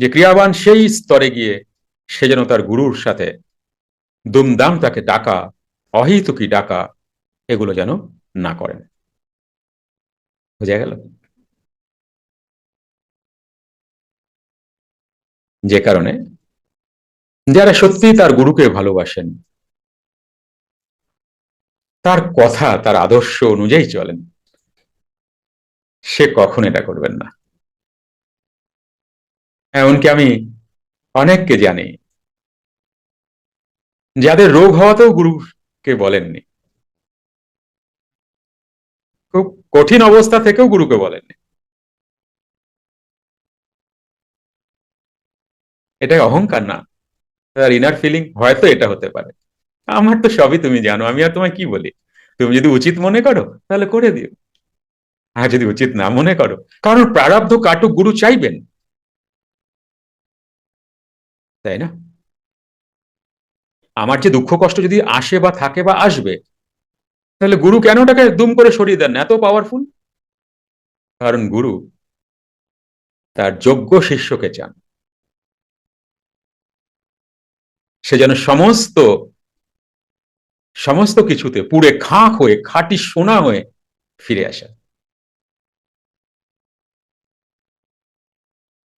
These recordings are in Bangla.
যে ক্রিয়াবান সেই স্তরে গিয়ে সে যেন তার গুরুর সাথে দুমদাম তাকে ডাকা, অহিতুকি ডাকা, এগুলো যেন না করেন। বোঝা গেল? যে কারণে যারা সত্যি তার গুরুকে ভালোবাসেন, তার কথা, তার আদর্শ অনুযায়ী চলেন, সে কখন এটা করবেন না। এমনকি আমি অনেককে জানি যাদের রোগ হওয়াতেও গুরুকে বলেননি। খুব কঠিন অবস্থা থেকেও গুরুকে বলেননি। এটাই অহংকার না। তার ইনার ফিলিং হয়তো এটা হতে পারে। আমার তো সবই তুমি জানো, আমি আর তোমায় কি বলি? তুমি যদি উচিত মনে করো, তাহলে করে দিও। আর যদি উচিত না মনে করো কারণ প্রারব্ধ কাটুক, গুরু চাইবেন। তাই না? আমার যে দুঃখ কষ্ট যদি আসে বা থাকে বা আসবে, তাহলে গুরু কেন ওটাকে দুম করে সরিয়ে দেন? এত পাওয়ারফুল কারণ গুরু তার যোগ্য শিষ্যকে চান। সে যেন সমস্ত সমস্ত কিছুতে পুড়ে খাঁক হয়ে, খাঁটি সোনা হয়ে ফিরে আসে।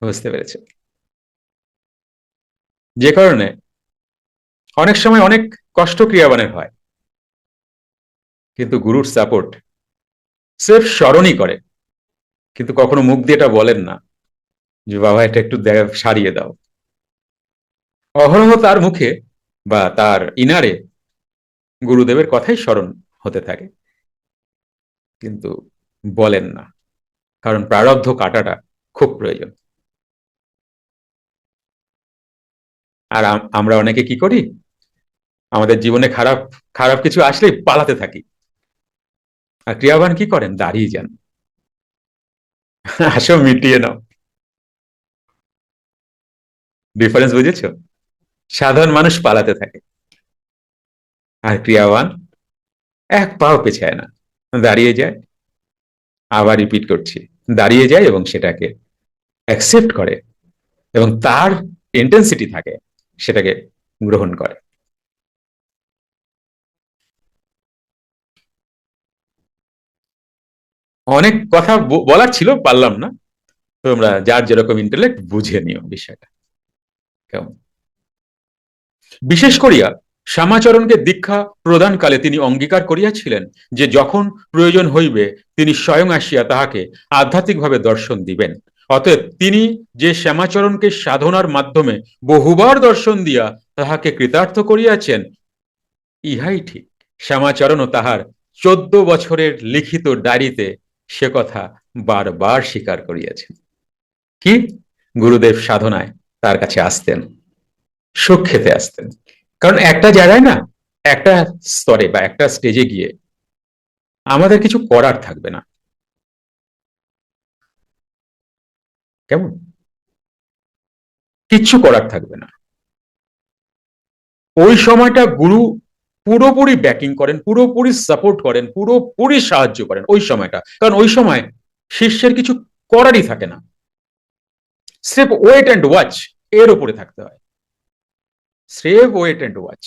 বুঝতে পেরেছে যে কারণে অনেক সময় অনেক কষ্ট ক্রিয়াবানের হয়। কিন্তু গুরুর সাপোর্ট সেফ স্মরণই করে। কিন্তু কখনো মুখ দিয়ে এটা বলেন না যে, বাবা, এটা একটু সারিয়ে দাও। অহরহ তার মুখে বা তার ইনারে গুরুদেবের কথাই স্মরণ হতে থাকে। কিন্তু বলেন না, কারণ প্রারব্ধ কাটাটা খুব প্রয়োজন। আর আমরা অনেকে কি করি? আমাদের জীবনে খারাপ খারাপ কিছু আসলেই পালাতে থাকি। আর ক্রিয়াবান কি করেন? দাঁড়িয়ে যান। আসো মিটিয়ে নাও। ডিফারেন্স বুঝেছ? সাধারণ মানুষ পালাতে থাকে। আর ক্রিয়াবান এক পাও পেছায় না। দাঁড়িয়ে যায়। আবার রিপিট করছি। দাঁড়িয়ে যায় এবং সেটাকে অ্যাকসেপ্ট করে। এবং তার ইন্টেন্সিটি থাকে। সেটাকে গ্রহণ করে। অনেক কথা বলার ছিল, পারলাম না। তোমরা যার যেরকম ইন্টালেক্ট বুঝে নিও বিষয়টা। কেমন? বিশেষ করিয়া শ্যামাচরণকে দীক্ষা প্রদানকালে তিনি অঙ্গীকার করিয়াছিলেন যে যখন প্রয়োজন হইবে, তিনি স্বয়ং আসিয়া তাহাকে আধ্যাত্মিকভাবে দর্শন দিবেন। অতএব তিনি যে শ্যামাচরণকে সাধনার মাধ্যমে বহুবার দর্শন দিয়া তাহাকে কৃতার্থ করিয়াছেন, ইহাই ঠিক। শ্যামাচরণও তাহার চোদ্দ বছরের লিখিত ডায়েরিতে সে কথা বারবার স্বীকার করিয়াছেন। কি? গুরুদেব সাধনায় তার কাছে আসতেন সুখ খেতে আসতেন। কারণ একটা জায়গায় না, একটা স্তরে বা একটা স্টেজে গিয়ে আমাদের কিছু করার থাকবে না। কেমন? কিচ্ছু করার থাকবে না। ওই সময়টা গুরু পুরোপুরি ব্যাকিং করেন, পুরোপুরি সাপোর্ট করেন, পুরোপুরি সাহায্য করেন ওই সময়টা। কারণ ওই সময় শিষ্যের কিছু করারই থাকে না। স্রেফ ওয়েট অ্যান্ড ওয়াচ এর উপরে থাকতে হয়। স্রেফ ওয়েট অ্যান্ড ওয়াচ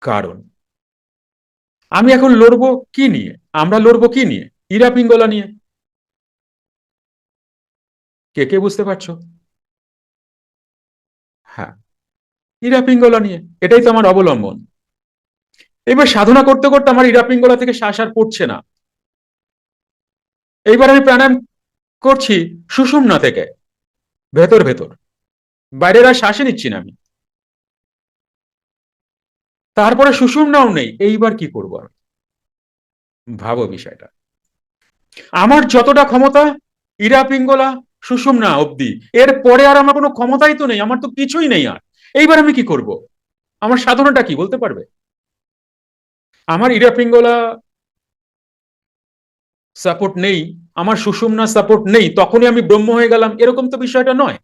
কারণ? আমি এখন লড়বো কি নিয়ে? আমরা লড়বো কি নিয়ে? ইরা পিঙ্গলা নিয়ে। কে কে বুঝতে পারছ? হ্যাঁ। ইরা পিঙ্গলা নিয়ে, এটাই তো আমার অবলম্বন। এবার সাধনা করতে করতে আমার ইরা পিঙ্গলা থেকে শ্বাস আর পড়ছে না। এইবার আমি প্রাণায়াম করছি সুষুম্না থেকে, ভেতর ভেতর। বাইরের আর শ্বাসে নিচ্ছি না আমি। তারপরে সুষুম্নাও নেই, এইবার কি করব আমি? ভাবো বিষয়টা। আমার যতটা ক্ষমতা ইরা পিঙ্গলা সুষুম্না অব্দি এর পরে আর আমার কোনো ক্ষমতাই তো নেই, আমার তো কিছুই নেই আর। এইবার আমি কি করব? আমার সাধনাটা কি, বলতে পারবে? আমার ইরা পিঙ্গলা সাপোর্ট নেই, আমার সুষুম্না সাপোর্ট নেই, তখনই আমি ব্রহ্ম হয়ে গেলাম, এরকম তো বিষয়টা নয়।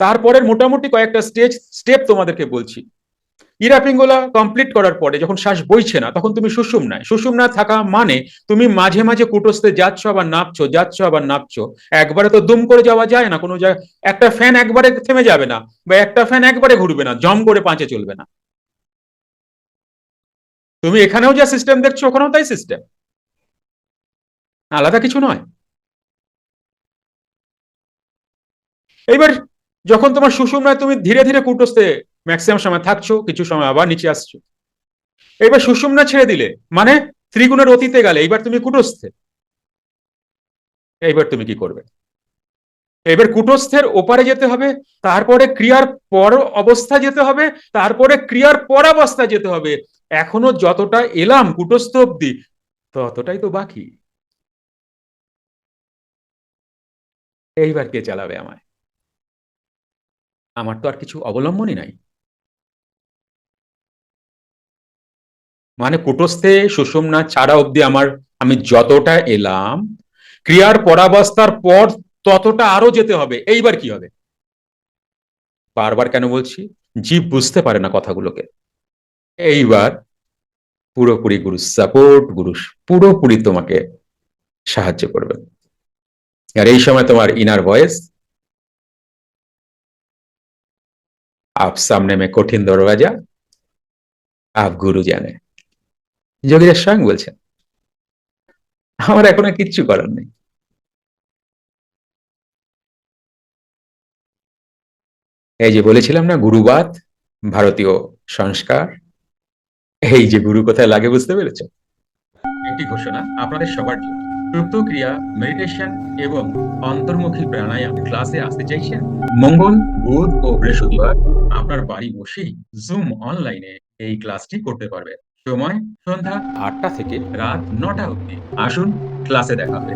তারপরের মোটামুটি কয়েকটা স্টেজ স্টেপ তোমাদেরকে বলছি। ইরা পিঙ্গলা কমপ্লিট করার পরে যখন শ্বাস বইছে না, তখন তুমি সুষুম নাই। সুষুম না থাকা মানে তুমি মাঝে মাঝে কুটস্থে যাচ্ছ আবার নাপছো, যাচ্ছ আবার নাপছো। একবারে তো দুম করে যাওয়া যায় না, কোনো জায়গায় একটা ফ্যান একবারে থেমে যাবে না বা একটা ফ্যান একবারে ঘুরবে না, জম করে পাঁচে চলবে না। তুমি এখানেও যা সিস্টেম দেখছ, ওখানেও তাই সিস্টেম আলাদা কিছু নয়। এইবার যখন তোমার সুষুম্নায় তুমি ধীরে ধীরে কুটস্থে ম্যাক্সিমাম সময় থাকছো, কিছু সময় আবার নিচে আসছো। এবার সুষুম্না ছেড়ে দিলে মানে ত্রিগুণের অতীতে গেলে, এইবার তুমি কুটস্থে। এইবার তুমি কি করবে? এবার কুটস্থের ওপারে যেতে হবে, তারপরে ক্রিয়ার পর অবস্থা যেতে হবে, তারপরে ক্রিয়ার পর অবস্থা যেতে হবে। এখনও যতটা এলাম কুটস্থ অব্দি ততটাই তো বাকি। এইবার কে চালাবে আমায়? আমার তো আর কিছু অবলম্বনই নাই। মানে কুটস্থে সুষুম্না ছাড়া অব্দি আমার আমি যতটা এলাম ক্রিয়ার পরাবস্থার পর ততটা আরো যেতে হবে এইবার কি হবে বারবার কেন বলছি জীব বুঝতে পারে না কথাগুলোকে এইবার পুরোপুরি গুরু সাপোর্ট গুরু পুরোপুরি তোমাকে সাহায্য করবে আর এই সময় তোমার ইনার ভয়েস आप सामने में কঠিন দরওয়াজা আপ গুরু জানে যোগীরা স্বয়ং বলছেন, আমার এখন আর কিচ্ছু করার নেই। এই যে বলেছিলাম না, গুরুবাদ, ভারতীয় সংস্কার, এই যে গুরু কোথায় লাগে বুঝতে পেরেছ? একটি ঘোষণা আপনাদের সবার জন্য। ক্রিয়া মেডিটেশন এবং অন্তর্মুখী প্রাণায়াম ক্লাসে আসতে চাইছেন? মঙ্গল, বুধ ও বৃহস্পতিবার আপনার বাড়ি বসেই জুম অনলাইনে এই ক্লাসটি করতে পারবেন। সময় সন্ধ্যা আটটা থেকে রাত নটা অবধি। আসুন, ক্লাসে দেখা হবে।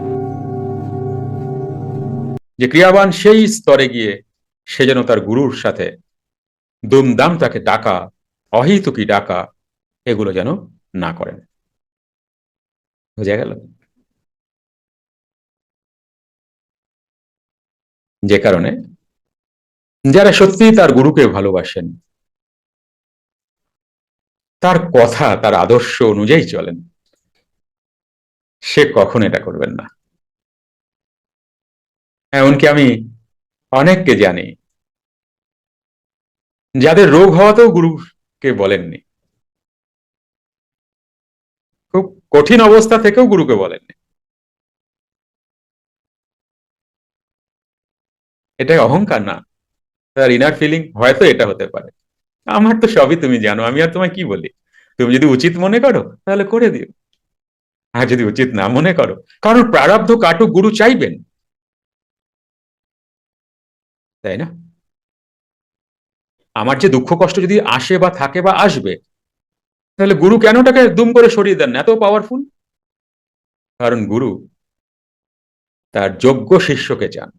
যে ক্রিয়াবান সেই স্তরে গিয়ে সে যেন তার গুরুর সাথে দুমদাম তাকে ডাকা, অহিতুকি ডাকা, এগুলো যেন না করেন। বোঝা গেল? যে কারণে যারা সত্যি তার গুরুকে ভালোবাসেন তার কথা, তার আদর্শ অনুযায়ী চলেন। সে কখন এটা করবেন না। এমনকি আমি অনেককে জানি, যাদের রোগ হওয়াতেও গুরুকে বলেননি। খুব কঠিন অবস্থা থেকেও গুরুকে বলেননি। এটা অহংকার না। তার ইনার ফিলিং হয়তো এটা হতে পারে। আমার তো সবই তুমি জানো, আমি আর তোমায় কি বলি? তুমি যদি উচিত মনে করো, তাহলে করে দিও। আর যদি উচিত না মনে করো কারণ প্রারব্ধ কাটুক, গুরু চাইবেন। তাই না? আমার যে দুঃখ কষ্ট যদি আসে বা থাকে বা আসবে, তাহলে গুরু কেন ওটাকে দুম করে সরিয়ে দেন এত পাওয়ারফুল কারণ গুরু তার যোগ্য শিষ্যকে চান।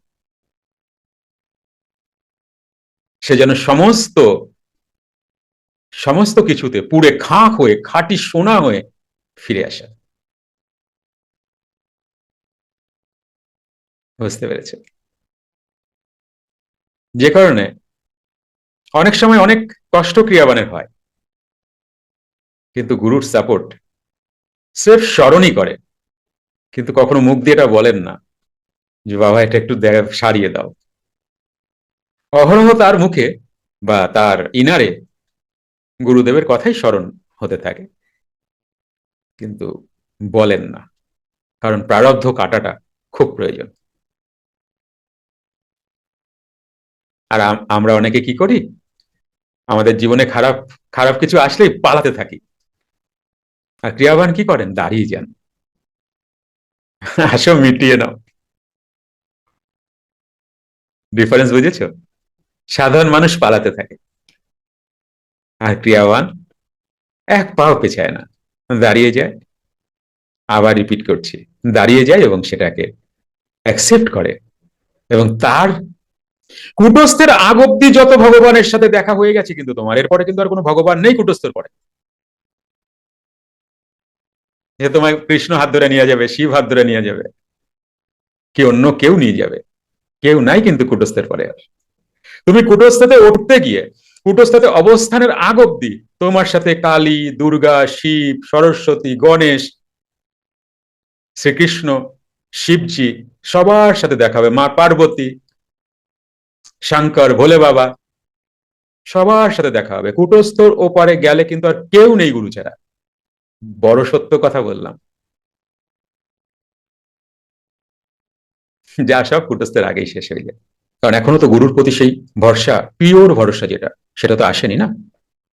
সে যেন সমস্ত সমস্ত কিছুতে পুড়ে খাঁ হয়ে, খাঁটি সোনা হয়ে ফিরে আসে। বুঝতে পেরেছে যে কারণে অনেক সময় অনেক কষ্ট ক্রিয়াবানের হয়। কিন্তু গুরুর সাপোর্ট স্রেফ স্মরণই করে। কিন্তু কখনো মুখ দিয়ে এটা বলেন না যে, বাবা, এটা একটু সারিয়ে দাও। অহরহ তার মুখে বা তার ইনারে গুরুদেবের কথাই স্মরণ হতে থাকে। কিন্তু বলেন না, কারণ প্রারব্ধ কাটাটা খুব প্রয়োজন। আর আমরা অনেকে কি করি? আমাদের জীবনে খারাপ খারাপ কিছু আসলেই পালাতে থাকি। আর ক্রিয়াবান কি করেন? দাঁড়িয়ে যান। আসো, মিটিয়ে নাও। ডিফারেন্স বুঝেছ? সাধারণ মানুষ পালাতে থাকে। আর ক্রিয়াবান এক পাও পেছায় না। দাঁড়িয়ে যায়, আবার রিপিট করছি। দাঁড়িয়ে যায় এবং সেটাকে অ্যাকসেপ্ট করে। এবং তার কুটস্থের আগ অব্দি যত ভগবানের সাথে দেখা হয়ে গেছে কিন্তু তোমার, এরপরে কিন্তু আর কোনো ভগবান নেই কুটস্থের পরে। যে তোমায় কৃষ্ণ হাত ধরে নিয়ে যাবে, শিব হাত ধরে নিয়ে যাবে। কি অন্য কেউ নিয়ে যাবে? কেউ নাই কিন্তু কুটস্থের পরে আর। তুমি কুটস্থতে উঠতে গিয়ে কুটস্থতে অবস্থানের আগ অব্দি তোমার সাথে কালী, দুর্গা, শিব, সরস্বতী, গণেশ, শ্রীকৃষ্ণ, শিবজি সবার সাথে দেখা হবে। মা পার্বতী, শঙ্কর, ভোলে বাবা সবার সাথে দেখা হবে। কুটস্থর ওপারে গেলে কিন্তু আর কেউ নেই গুরু ছাড়া। বড় সত্য কথা বললাম। যা সব কুটস্থের আগেই শেষ হয়ে যায়। কারণ এখনও তো গুরুর প্রতি সেই ভরসা পিওর ভরসা যেটা, সেটা তো আসেনি না?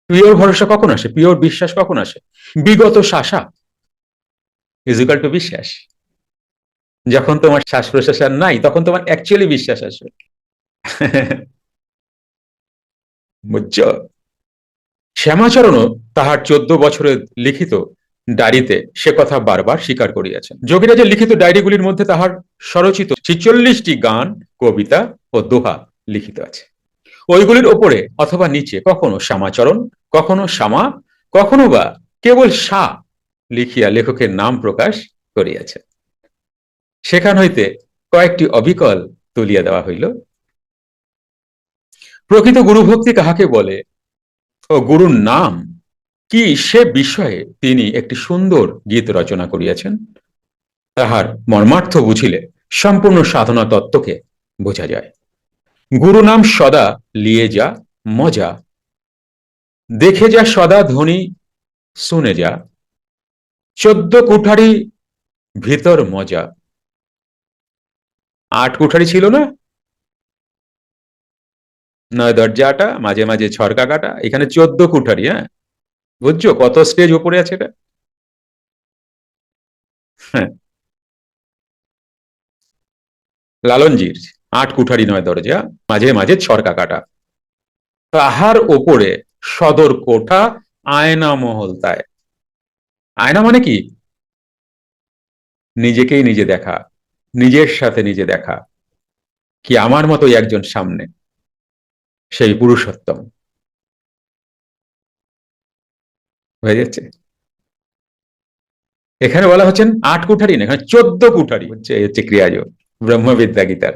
পিওর ভরসা কখন আসে? পিওর বিশ্বাস কখন আসে? বিগত শাসা ইজিক্যাল টু বিশ্বাস। যখন তোমার শ্বাস প্রশ্বাস আর নাই, তখন তোমার অ্যাকচুয়ালি বিশ্বাস আসবে বুঝছ? শ্যামাচরণও তাহার চোদ্দ বছরের লিখিত ডায়েরিতে সে কথা বারবার স্বীকার করিয়াছেন। যোগীরাজের লিখিত ডায়েরিগুলির মধ্যে তাহার স্বরচিত ছিচল্লিশটি গান, কবিতা ও দোহা লিখিত আছে। ওইগুলির ওপরে অথবা নিচে কখনো শ্যামাচরণ, কখনো শ্যামা, কখনো বা কেবল সা লিখিয়া লেখকের নাম প্রকাশ করিয়াছে। সেখান হইতে কয়েকটি অবিকল তুলিয়া দেওয়া হইল। প্রকৃত গুরুভক্তি কাহাকে বলে? ও গুরুর নাম কি সে বিষয়ে তিনি একটি সুন্দর গীত রচনা করিয়াছেন? তাহার মর্মার্থ বুঝিলে সম্পূর্ণ সাধনা তত্ত্বকে বোঝা যায়। গুরু নাম সদা, লিয়ে যা, মজা। দেখে যা সদা ধ্বনি, শুনে যা। চোদ্দ কুঠারি, ভিতর মজা। আট কুঠারি ছিল না? নয় দরজাটা মাঝে মাঝে ছরকা কাটা, এখানে চোদ্দ কুঠারি হ্যাঁ? বুঝছ কত স্টেজ উপরে আছে এটা? হ্যাঁ। লালনজির। আট কুঠারি নয় দরজা, মাঝে মাঝে ছরকা কাটা তাহার ওপরে সদর কোঠা আয়না মহল তাই। আয়না মানে কি? নিজেকেই নিজে দেখা, নিজের সাথে নিজে দেখা, কি আমার মতোই একজন সামনে, সেই পুরুষোত্তম। হয়ে যাচ্ছে? এখানে বলা হচ্ছেন আট কুঠারি না, এখানে চোদ্দ কুঠারি হচ্ছে হচ্ছে ক্রিয়াযোগ ব্রহ্মবিদ্যা গীতার।